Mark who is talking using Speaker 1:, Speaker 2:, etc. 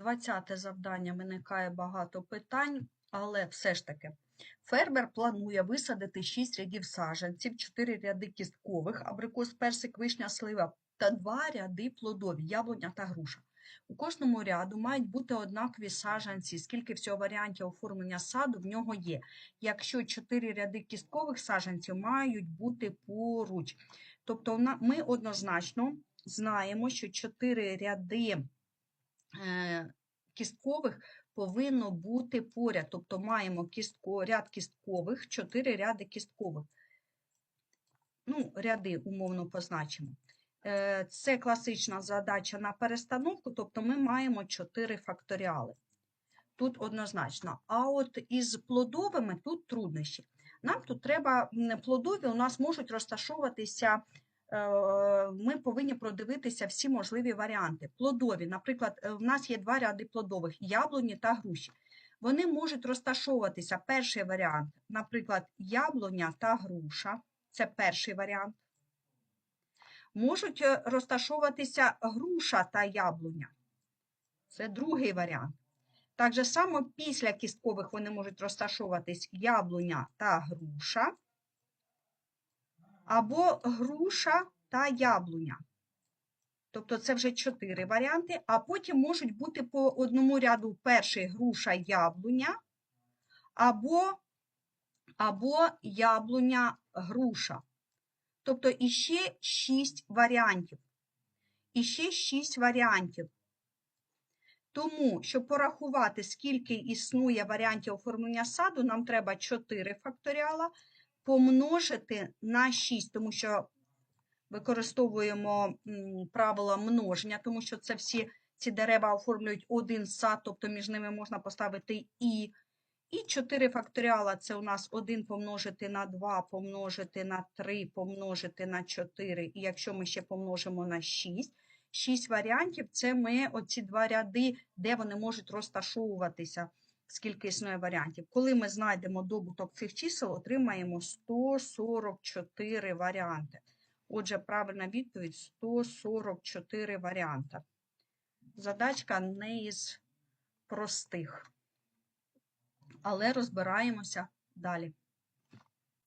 Speaker 1: 20 завдання виникає багато питань, але все ж таки. Фермер планує висадити 6 рядів саджанців, 4 ряди кісткових, абрикос, персик, вишня, слива та 2 ряди плодові, яблуня та груша. У кожному ряду мають бути однакові саджанці, скільки всього варіантів оформлення саду в нього є. Якщо 4 ряди кісткових саджанців мають бути поруч. Тобто ми однозначно знаємо, що 4 ряди кісткових повинно бути поряд. Тобто маємо кістко, ряд кісткових, 4 ряди кісткових. Ну, ряди умовно позначимо. Е, Це класична задача на перестановку, тобто ми маємо 4 факторіали. Тут однозначно. А от із плодовими тут труднощі. Нам тут треба плодові, у нас можуть розташовуватися. Е, Ми повинні продивитися всі можливі варіанти. Плодові, наприклад, е, в нас є два ряди плодових яблуні та груші. Вони можуть розташовуватися. Перший варіант, наприклад, яблуня та груша. Це перший варіант. Можуть е, розташовуватися груша та яблуня. Це другий варіант. Так же само після кісткових вони можуть розташовуватись яблуня та груша, або груша та яблуня. Тобто це вже чотири варіанти, а потім можуть бути по одному ряду перший груша яблуня, або, або яблуня груша. Тобто іще шість варіантів. Іще шість варіантів. Тому, щоб порахувати, скільки існує варіантів оформлення саду, нам треба 4 факторіала помножити на 6, тому що використовуємо правила множення, тому що це всі ці дерева оформлюють один сад, тобто між ними можна поставити і. І 4 факторіала це у нас 1 помножити на 2, помножити на 3, помножити на 4. І якщо ми ще помножимо на 6, 6 варіантів це ми оці два ряди, де вони можуть розташовуватися, скільки існує варіантів. Коли ми знайдемо добуток цих чисел, отримаємо 144 варіанти. Отже, правильна відповідь 144 варіанти. Задачка не із простих. Але розбираємося далі.